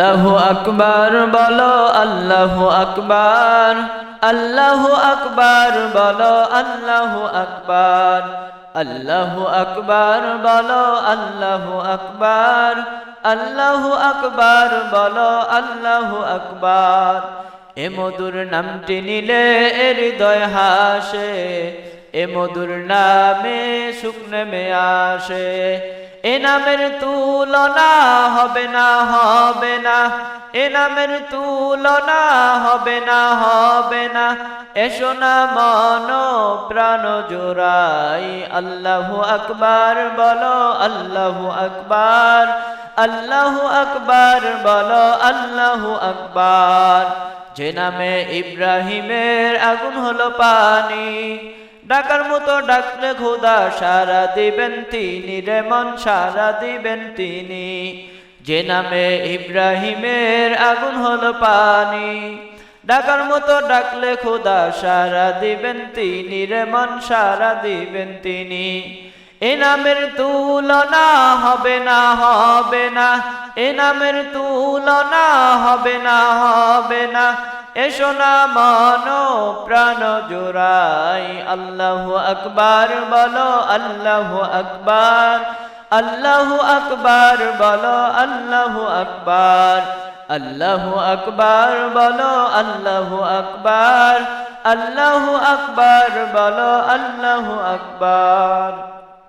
আল্লাহু আকবার বলো, আল্লাহু আকবার। আল্লাহু আকবার বলো, আল্লাহু আকবার। আল্লাহু আকবার বলো, আল্লাহু আকবার। আল্লাহু আকবার বলো, আল্লাহু আকবার। এ মধুর নামটি নিলে হৃদয় হাসে। এ মধুর নামে সুখ নেমে আসে। এ নামের তুলনা হবে না হবে না। এ নামের তুলনা হবে না হবে না। এসো না মন প্রাণ জোড়াই, আল্লাহু আকবার বলো, আল্লাহু আকবার। আল্লাহু আকবার বলো, আল্লাহু আকবার। যে নামে ইব্রাহিমের আগুন হলো পানি ডাকার মতো ডাকলে খোদা সারা দিবেন তিনি রে মন, সারা দিবেন তিনি। যে নামে ইব্রাহিমের আগুন হলো পানি, ডাকার মতো ডাকলে খোদা সারা দিবেন তিনি রে মন, সারা দিবেন তিনি। এ নামের তুলনা হবে না হবে না। এ নামের তুলনা হবে না হবে না। এসো না মানো প্রাণ জোড়াই। আল্লাহু আকবার বলো, আল্লাহু আকবার। আল্লাহু আকবার বলো, আল্লাহু আকবার। আল্লাহু আকবার বলো, আল্লাহু আকবার। আল্লাহু আকবার বলো, আল্লাহু আকবার।